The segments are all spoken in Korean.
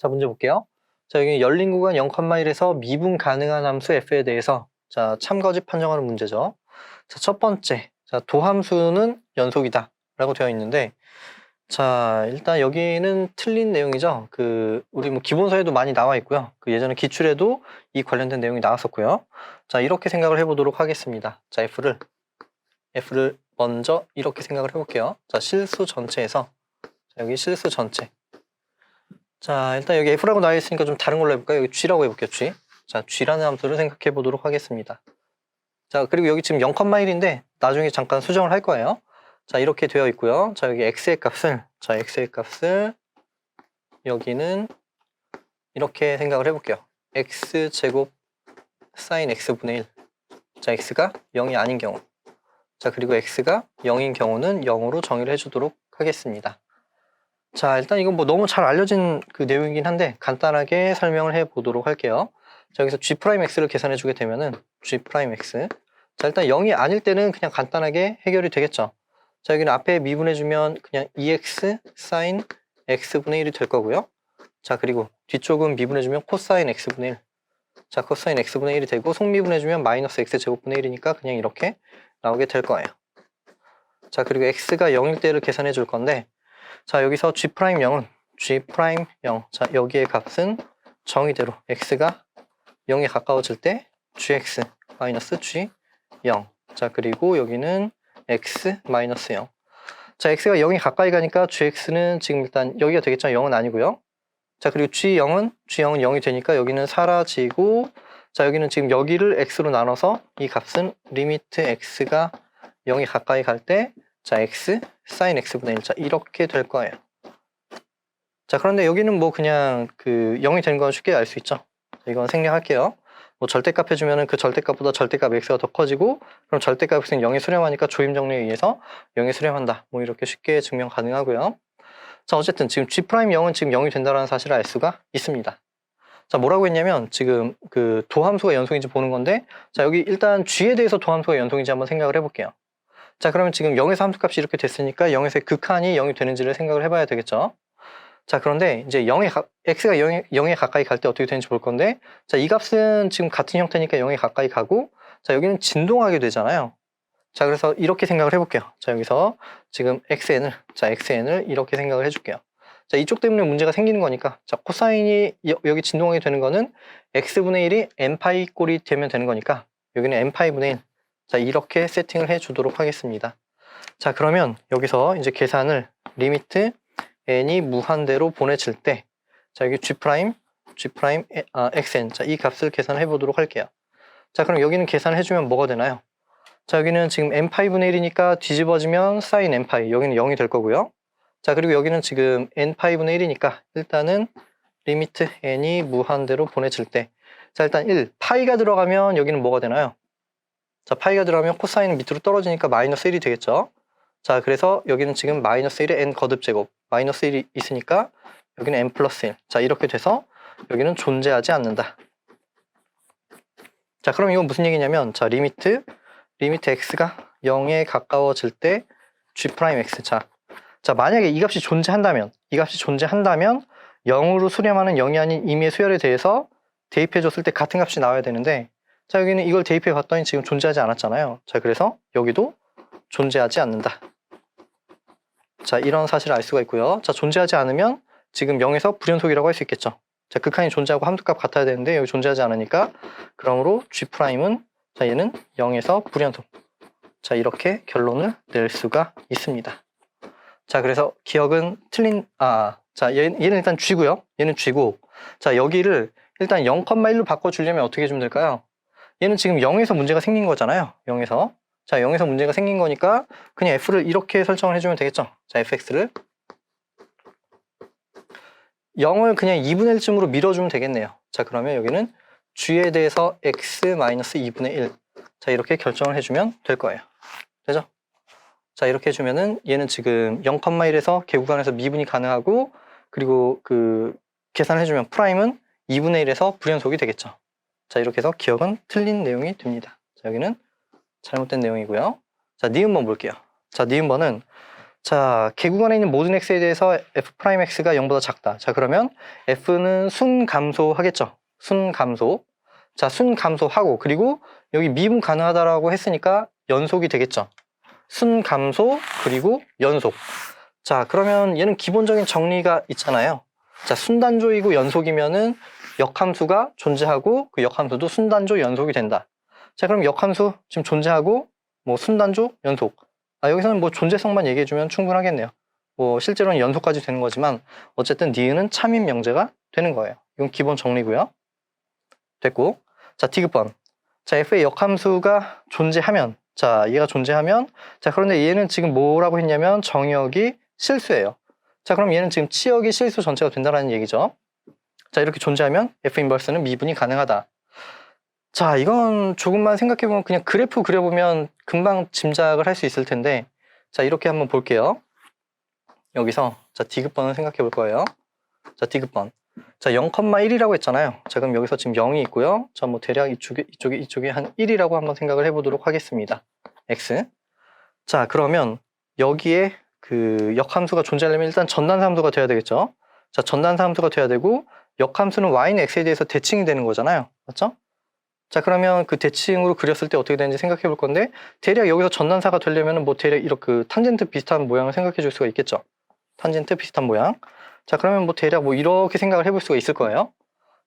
자, 문제 볼게요. 자, 여기 열린 구간 0,1에서 미분 가능한 함수 f에 대해서 자, 참거짓 판정하는 문제죠. 자, 첫 번째. 자, 도함수는 연속이다. 라고 되어 있는데 자, 일단 여기는 틀린 내용이죠. 그 우리 뭐 기본서에도 많이 나와 있고요. 그 예전에 기출에도 이 관련된 내용이 나왔었고요. 자, 이렇게 생각을 해 보도록 하겠습니다. 자, F를 F를 먼저 이렇게 생각을 해 볼게요. 자, 실수 전체에서 자, 여기 실수 전체. 자, 일단 여기 F라고 나와 있으니까 좀 다른 걸로 해볼까요? 여기 G라고 해볼게요, G. 자, G라는 함수를 생각해 보도록 하겠습니다. 자, 그리고 여기 지금 0,1인데 나중에 잠깐 수정을 할 거예요. 자, 이렇게 되어 있고요. 자, 여기 x의 값을, 자, x의 값을 여기는 이렇게 생각을 해볼게요. x제곱 사인 x분의 1. 자, x가 0이 아닌 경우. 자, 그리고 x가 0인 경우는 0으로 정의를 해주도록 하겠습니다. 자, 일단 이건 뭐 너무 잘 알려진 그 내용이긴 한데 간단하게 설명을 해 보도록 할게요. 자, 여기서 g'x를 계산해 주게 되면은 g'x. 자, 일단 0이 아닐 때는 그냥 간단하게 해결이 되겠죠. 자, 여기는 앞에 미분해 주면 그냥 2x 사인 x분의 1이 될 거고요. 자, 그리고 뒤쪽은 미분해 주면 코사인 x분의 1. 자, 코사인 x분의 1이 되고 속미분해 주면 마이너스 x제곱분의 1이니까 그냥 이렇게 나오게 될 거예요. 자, 그리고 x가 0일 때를 계산해 줄 건데 자, 여기서 g'0은 g'0. 자, 여기의 값은 정의대로 x가 0에 가까워질 때 gx 마이너스 g 0. 자, 그리고 여기는 x 마이너스 0. 자, x가 0이 가까이 가니까 gx는 지금 일단 여기가 되겠죠. 0은 아니고요. 자, 그리고 g0은 g0은 0이 되니까 여기는 사라지고 자, 여기는 지금 여기를 x로 나눠서 이 값은 리미트 x가 0이 가까이 갈 때 자, x 사인 x분의 1. 자, 이렇게 될 거예요. 자, 그런데 여기는 뭐 그냥 그 0이 되는 건 쉽게 알 수 있죠. 자, 이건 생략할게요. 뭐 절대값 해주면은 그 절대값보다 절대값 x가 더 커지고 그럼 절대값 x는 0에 수렴하니까 조임 정리에 의해서 0에 수렴한다. 뭐 이렇게 쉽게 증명 가능하고요. 자 어쨌든 지금 g'0은 지금 0이 된다는 사실을 알 수가 있습니다. 자 뭐라고 했냐면 지금 그 도함수가 연속인지 보는 건데 자 여기 일단 g에 대해서 도함수가 연속인지 한번 생각을 해볼게요. 자 그러면 지금 0에서 함수값이 이렇게 됐으니까 0에서 극한이 0이 되는지를 생각을 해봐야 되겠죠. 자, 그런데 이제 0에, 가, x가 0에, 0에 가까이 갈 때 어떻게 되는지 볼 건데, 자, 이 값은 지금 같은 형태니까 0에 가까이 가고, 자, 여기는 진동하게 되잖아요. 자, 그래서 이렇게 생각을 해볼게요. 자, 여기서 지금 xn을, 자, xn을 이렇게 생각을 해줄게요. 자, 이쪽 때문에 문제가 생기는 거니까, 자, 코사인이 여, 여기 진동하게 되는 거는 x분의 1이 n파이 꼴이 되면 되는 거니까, 여기는 n파이 분의 1. 자, 이렇게 세팅을 해 주도록 하겠습니다. 자, 그러면 여기서 이제 계산을 리미트 n이 무한대로 보내질 때, 자, 여기 g 프라임, g 프라임, 아, xn. 자, 이 값을 계산해 보도록 할게요. 자, 그럼 여기는 계산을 해주면 뭐가 되나요? 자, 여기는 지금 n파이분의 1이니까 뒤집어지면 사인 n파이. 여기는 0이 될 거고요. 자, 그리고 여기는 지금 n파이분의 1이니까 일단은 리미트 n이 무한대로 보내질 때. 자, 일단 1. 파이가 들어가면 여기는 뭐가 되나요? 자, 파이가 들어가면 코사인은 밑으로 떨어지니까 마이너스 1이 되겠죠. 자, 그래서 여기는 지금 마이너스 1의 n 거듭 제곱. 마이너스 1이 있으니까 여기는 n 플러스 1. 자, 이렇게 돼서 여기는 존재하지 않는다. 자, 그럼 이건 무슨 얘기냐면, 자, 리미트, 리미트 x가 0에 가까워질 때 g'x. 자, 자, 만약에 이 값이 존재한다면, 이 값이 존재한다면 0으로 수렴하는 0이 아닌 임의의 수열에 대해서 대입해 줬을 때 같은 값이 나와야 되는데, 자, 여기는 이걸 대입해 봤더니 지금 존재하지 않았잖아요. 자, 그래서 여기도 존재하지 않는다. 자, 이런 사실을 알 수가 있고요. 자, 존재하지 않으면 지금 0에서 불연속이라고 할 수 있겠죠. 자, 극한이 존재하고 함수값 같아야 되는데 여기 존재하지 않으니까 그러므로 G'은 자, 얘는 0에서 불연속. 자, 이렇게 결론을 낼 수가 있습니다. 자, 그래서 기억은 틀린 아, 자, 얘, 얘는 일단 G고요. 얘는 G고. 자, 여기를 일단 0,1로 바꿔 주려면 어떻게 해주면 될까요? 얘는 지금 0에서 문제가 생긴 거잖아요. 0에서. 자, 0에서 문제가 생긴 거니까 그냥 f를 이렇게 설정을 해주면 되겠죠. 자, fx를 0을 그냥 2분의 1쯤으로 밀어주면 되겠네요. 자, 그러면 여기는 g에 대해서 x-2분의 1. 자, 이렇게 결정을 해주면 될 거예요. 되죠? 자, 이렇게 해주면은 얘는 지금 0,1에서 개구간에서 미분이 가능하고 그리고 그 계산해주면 프라임은 2분의 1에서 불연속이 되겠죠. 자, 이렇게 해서 기억은 틀린 내용이 됩니다. 자, 여기는 잘못된 내용이고요. 자, 니은번 볼게요. 자, 니은번은 자, 개구간에 있는 모든 x에 대해서 f 프라임 x가 0보다 작다. 자, 그러면 f는 순 감소하겠죠. 순 감소. 자, 순 감소하고 그리고 여기 미분 가능하다라고 했으니까 연속이 되겠죠. 순 감소 그리고 연속. 자, 그러면 얘는 기본적인 정리가 있잖아요. 자, 순단조이고 연속이면은 역함수가 존재하고 그 역함수도 순단조 연속이 된다. 자, 그럼 역함수 지금 존재하고 뭐 순단조 연속. 아, 여기서는 뭐 존재성만 얘기해주면 충분하겠네요. 뭐 실제로는 연속까지 되는 거지만 어쨌든 니은은 참인 명제가 되는 거예요. 이건 기본 정리고요. 됐고, 자 디귿번. 자 f의 역함수가 존재하면, 자 얘가 존재하면, 자 그런데 얘는 지금 뭐라고 했냐면 정역이 실수예요. 자 그럼 얘는 지금 치역이 실수 전체가 된다는 얘기죠. 자 이렇게 존재하면 f 인버스는 미분이 가능하다. 자 이건 조금만 생각해보면 그냥 그래프 그려보면 금방 짐작을 할 수 있을 텐데, 자 이렇게 한번 볼게요. 여기서 자 디귿번을 생각해 볼 거예요. 자 디귿번. 자 0,1이라고 했잖아요. 자 그럼 여기서 지금 0이 있고요. 자 뭐 대략 이쪽에 이쪽에 이쪽에 한 1이라고 한번 생각을 해보도록 하겠습니다. x. 자 그러면 여기에 그 역함수가 존재하려면 일단 전단함수가 돼야 되겠죠. 자 전단함수가 돼야 되고 역함수는 y는 x에 대해서 대칭이 되는 거잖아요. 맞죠? 자 그러면 그 대칭으로 그렸을 때 어떻게 되는지 생각해 볼 건데 대략 여기서 전단사가 되려면 뭐 대략 이렇게 그 탄젠트 비슷한 모양을 생각해 줄 수가 있겠죠. 탄젠트 비슷한 모양. 자 그러면 뭐 대략 뭐 이렇게 생각을 해볼 수가 있을 거예요.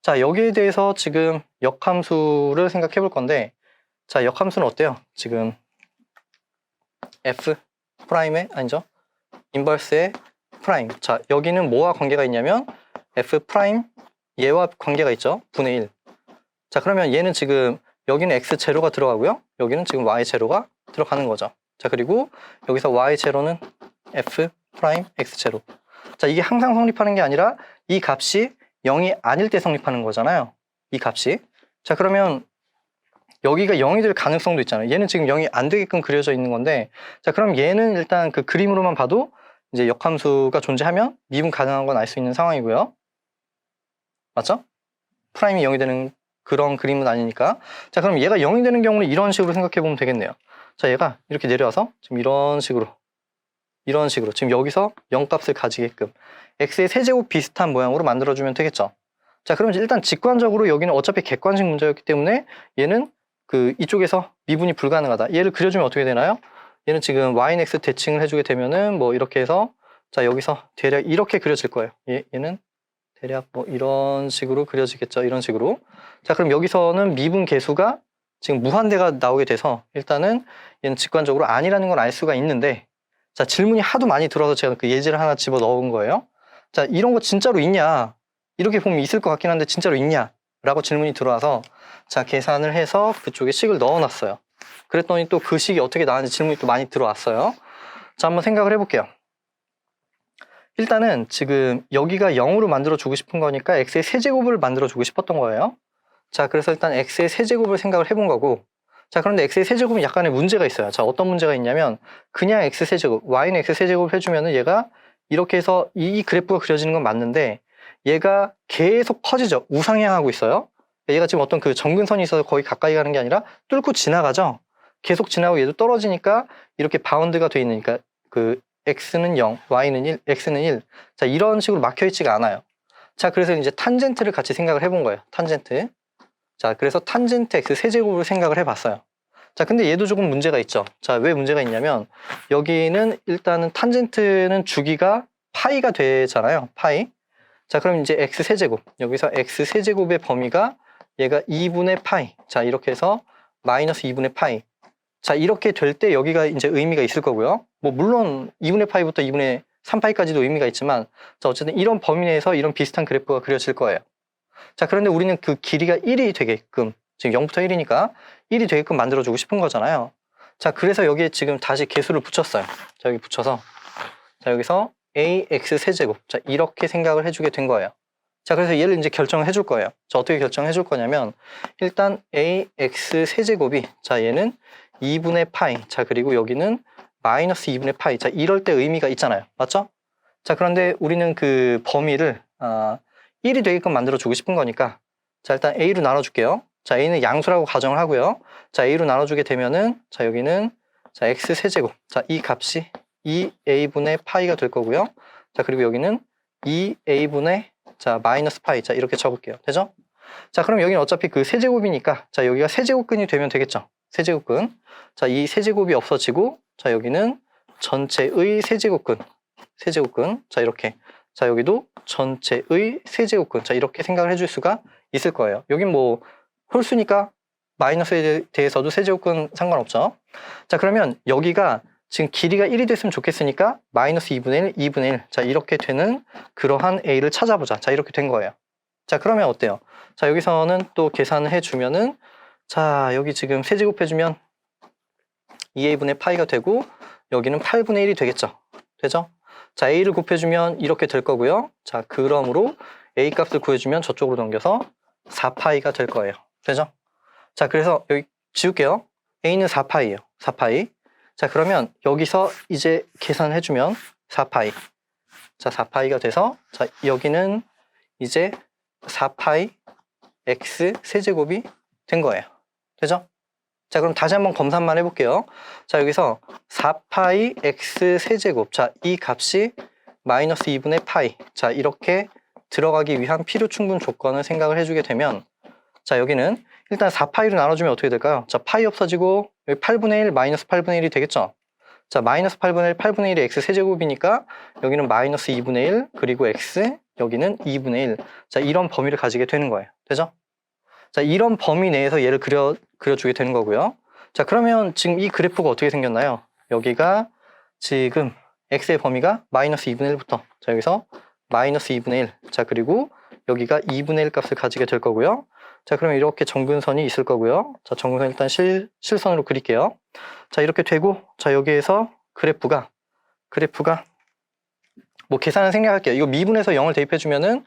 자 여기에 대해서 지금 역함수를 생각해 볼 건데 자 역함수는 어때요? 지금 f 프라임의 아니죠? 인버스의 프라임. 자 여기는 뭐와 관계가 있냐면 f 프라임 얘와 관계가 있죠. 분의 1. 자 그러면 얘는 지금 여기는 x 제로가 들어가고요. 여기는 지금 y 제로가 들어가는 거죠. 자 그리고 여기서 y 제로는 f 프라임 x 제로. 자 이게 항상 성립하는 게 아니라 이 값이 0이 아닐 때 성립하는 거잖아요. 이 값이. 자 그러면 여기가 0이 될 가능성도 있잖아요. 얘는 지금 0이 안 되게끔 그려져 있는 건데 자 그럼 얘는 일단 그 그림으로만 봐도 이제 역함수가 존재하면 미분 가능한 건 알 수 있는 상황이고요. 맞죠? 프라임이 0이 되는 그런 그림은 아니니까. 자, 그럼 얘가 0이 되는 경우는 이런 식으로 생각해 보면 되겠네요. 자, 얘가 이렇게 내려와서 지금 이런 식으로 이런 식으로 지금 여기서 0 값을 가지게끔 x의 세제곱 비슷한 모양으로 만들어주면 되겠죠. 자, 그러면 일단 직관적으로 여기는 어차피 객관식 문제였기 때문에 얘는 그 이쪽에서 미분이 불가능하다. 얘를 그려주면 어떻게 되나요? 얘는 지금 y, x 대칭을 해주게 되면은 뭐 이렇게 해서 자 여기서 대략 이렇게 그려질 거예요. 얘, 얘는 대략 뭐 이런 식으로 그려지겠죠. 이런 식으로. 자, 그럼 여기서는 미분 계수가 지금 무한대가 나오게 돼서 일단은 얘는 직관적으로 아니라는 걸 알 수가 있는데 자, 질문이 하도 많이 들어서 제가 그 예제를 하나 집어 넣은 거예요. 자, 이런 거 진짜로 있냐? 이렇게 보면 있을 것 같긴 한데 진짜로 있냐? 라고 질문이 들어와서 자, 계산을 해서 그쪽에 식을 넣어 놨어요. 그랬더니 또 그 식이 어떻게 나왔는지 질문이 또 많이 들어왔어요. 자, 한번 생각을 해볼게요. 일단은 지금 여기가 0으로 만들어 주고 싶은 거니까 x의 세제곱을 만들어 주고 싶었던 거예요. 자, 그래서 일단 x의 세제곱을 생각을 해본 거고 자, 그런데 x의 세제곱은 약간의 문제가 있어요. 자, 어떤 문제가 있냐면 그냥 x 세제곱, y는 x 세제곱을 해주면 은 얘가 이렇게 해서 이 그래프가 그려지는 건 맞는데 얘가 계속 커지죠. 우상향하고 있어요. 얘가 지금 어떤 그 정근선이 있어서 거의 가까이 가는 게 아니라 뚫고 지나가죠. 계속 지나고 얘도 떨어지니까 이렇게 바운드가 돼 있으니까 그 x는 0, y는 1, x는 1. 자, 이런 식으로 막혀 있지가 않아요. 자, 그래서 이제 탄젠트를 같이 생각을 해본 거예요. 탄젠트. 자, 그래서 탄젠트 x 세제곱을 생각을 해봤어요. 자, 근데 얘도 조금 문제가 있죠. 자, 왜 문제가 있냐면 여기는 일단은 탄젠트는 주기가 파이가 되잖아요. 파이. 자, 그럼 이제 x 세제곱. 여기서 x 세제곱의 범위가 얘가 2분의 파이. 자, 이렇게 해서 마이너스 2분의 파이. 자, 이렇게 될 때 여기가 이제 의미가 있을 거고요. 뭐, 물론 2분의 파이부터 2분의 3파이까지도 의미가 있지만, 자, 어쨌든 이런 범위 내에서 이런 비슷한 그래프가 그려질 거예요. 자, 그런데 우리는 그 길이가 1이 되게끔, 지금 0부터 1이니까 1이 되게끔 만들어주고 싶은 거잖아요. 자, 그래서 여기에 지금 다시 개수를 붙였어요. 자, 여기 붙여서. 자, 여기서 ax 세제곱. 자, 이렇게 생각을 해주게 된 거예요. 자, 그래서 얘를 이제 결정을 해줄 거예요. 자, 어떻게 결정해 줄 거냐면, 일단 ax 세제곱이, 자, 얘는 2분의 파이. 자, 그리고 여기는 마이너스 2분의 파이. 자, 이럴 때 의미가 있잖아요. 맞죠? 자, 그런데 우리는 그 범위를 아, 1이 되게끔 만들어 주고 싶은 거니까 자, 일단 a로 나눠 줄게요. 자, a는 양수라고 가정을 하고요. 자, a로 나눠 주게 되면은 자, 여기는 자, x 세제곱. 자, 이 값이 2a분의 파이가 될 거고요. 자, 그리고 여기는 2a분의 자, 마이너스 파이. 자, 이렇게 적을게요. 되죠? 자, 그럼 여기는 어차피 그 세제곱이니까 자, 여기가 세제곱근이 되면 되겠죠? 세제곱근. 자, 이 세제곱이 없어지고 자, 여기는 전체의 세제곱근. 세제곱근. 자, 이렇게. 자, 여기도 전체의 세제곱근. 자, 이렇게 생각을 해줄 수가 있을 거예요. 여긴 뭐 홀수니까 마이너스에 대해서도 세제곱근 상관없죠. 자, 그러면 여기가 지금 길이가 1이 됐으면 좋겠으니까 마이너스 2분의 1, 2분의 1. 자, 이렇게 되는 그러한 a를 찾아보자. 자, 이렇게 된 거예요. 자, 그러면 어때요? 자, 여기서는 또 계산을 해주면은 자, 여기 지금 세제곱해주면 2a분의 파이가 되고 여기는 8분의 1이 되겠죠. 되죠? 자, a를 곱해주면 이렇게 될 거고요. 자, 그러므로 a 값을 구해주면 저쪽으로 넘겨서 4파이가 될 거예요. 되죠? 자, 그래서 여기 지울게요. a는 4파이예요. 4파이. 자, 그러면 여기서 이제 계산을 해주면 4파이. 자, 4파이가 돼서 자, 여기는 이제 4파이 x 세제곱이 된 거예요. 되죠? 자, 그럼 다시 한번 검산만 해볼게요. 자, 여기서 4파이 x 세제곱. 자, 이 값이 마이너스 2분의 파이. 자, 이렇게 들어가기 위한 필요 충분 조건을 생각을 해주게 되면 자, 여기는 일단 4파이로 나눠주면 어떻게 될까요? 자, 파이 없어지고 여기 8분의 1 마이너스 8분의 1이 되겠죠? 자, 마이너스 8분의 1, 8분의 1이 x 세제곱이니까 여기는 마이너스 2분의 1 그리고 x 여기는 2분의 1. 자, 이런 범위를 가지게 되는 거예요. 되죠? 자, 이런 범위 내에서 얘를 그려, 그려주게 되는 거고요. 자, 그러면 지금 이 그래프가 어떻게 생겼나요? 여기가 지금 x의 범위가 마이너스 2분의 1부터 자, 여기서 마이너스 2분의 1. 자, 그리고 여기가 2분의 1 값을 가지게 될 거고요. 자, 그러면 이렇게 정근선이 있을 거고요. 자, 정근선 일단 실, 실선으로 그릴게요. 자, 이렇게 되고, 자, 여기에서 그래프가, 그래프가, 뭐 계산을 생략할게요. 이거 미분에서 0을 대입해주면은,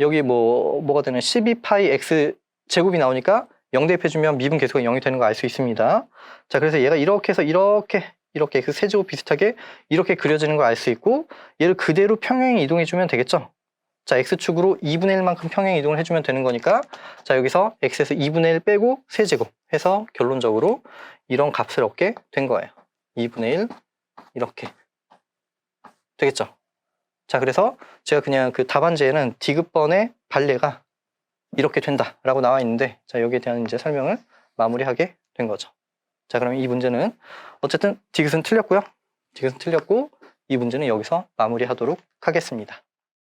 여기 뭐, 뭐가 되는 12파이 x 제곱이 나오니까 0 대입해주면 미분 계수가 0이 되는 거 알 수 있습니다. 자, 그래서 얘가 이렇게 해서 이렇게, 이렇게 x 세제곱 비슷하게 이렇게 그려지는 걸알수 있고, 얘를 그대로 평행 이동해주면 되겠죠? 자, x축으로 2분의 1만큼 평행 이동을 해주면 되는 거니까 자, 여기서 x에서 2분의 1 빼고 세제곱 해서 결론적으로 이런 값을 얻게 된 거예요. 2분의 1 이렇게 되겠죠. 자, 그래서 제가 그냥 그 답안지에는 디귿번의 발레가 이렇게 된다라고 나와 있는데 자, 여기에 대한 이제 설명을 마무리하게 된 거죠. 자, 그러면 이 문제는 어쨌든 디귿은 틀렸고요. 디귿은 틀렸고 이 문제는 여기서 마무리하도록 하겠습니다.